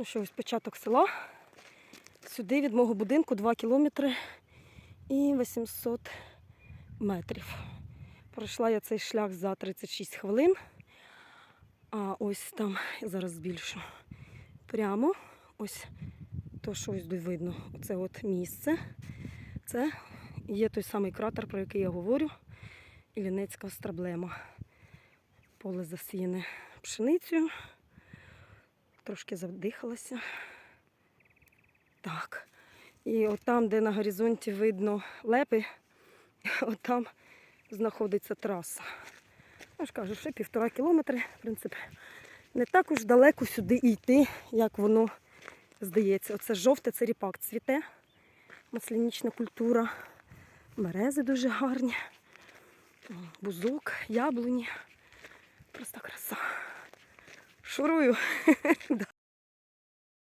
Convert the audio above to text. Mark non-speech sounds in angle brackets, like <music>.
Ну що, ось початок села. Сюди від мого будинку 2 кілометри і 800 метрів. Пройшла я цей шлях за 36 хвилин. А ось там, зараз збільшу. Прямо ось то, що ось видно, оце от місце. Це є той самий кратер, про який я говорю. Іллінецька остраблема. Поле засіяне пшеницею. Трошки задихалася. Так. І от там, де на горизонті видно лепи, <laughs> от там знаходиться траса. Я ж кажу, ще півтора кілометри, в принципі, не так уж далеко сюди йти, як воно здається. Оце жовте, це ріпак цвіте, маслянічна культура, берези дуже гарні, бузок, яблуні. Шурую. <laughs>